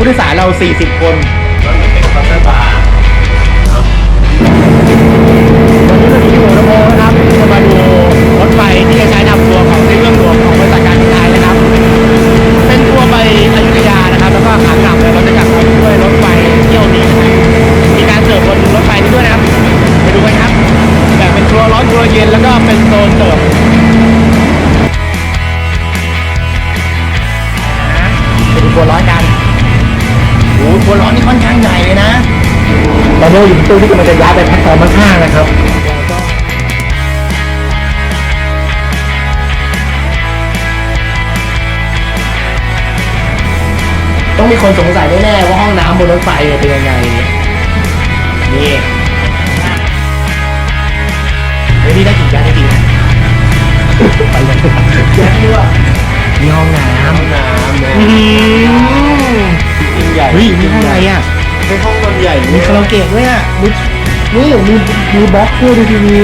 ผู้โดยสารเรา 40 คนรถเป็นคอมเตอร์บาร์วันนี้เราอยู่ระโมนะครับจะมาดูรถไฟที่จะใช้นำทัวร์ของในเรื่องหลวงของบริษัทการบินไทยนะครับ เป็นทัวร์ไปอยุธยานะครับ แล้วก็ขากลับเนี่ยเราจะกลับมาด้วยรถไฟเที่ยวนี้นะครับมีการเสิร์ฟบนรถไฟนี้ด้วยนะครับไปดูกันครับแบ่งเป็นทัวร์ร้อนทัวร์เย็นแล้วก็เป็นโซนเสิร์ฟนะไปดูทัวร์ร้อนกัน หทัวร์ร้อนนี่ค่อนข้างใหญ่เลยนะตอนนี้อยู่ตู้ที่กำลังจะย้ายไปแพลตฟอร์มข้างๆนะครับต้องมีคนสงสัยแน่ๆว่าห้องน้ำบนรถไฟเนี่ยเป็นยังไงนี่เฮ้ยนี่ได้กี่ยันได้กี่ยันไปเลยยันด้วยมีห้องน้ำห้องน้ำนะอืมยิ่งใหญ่ เฮ้ยมีห้องอะไรอะเป็นห้องนอนใหญ่มีคาราโอเกะด้วยอะมีนี่มีมีบล็อกด้วยดูทีวี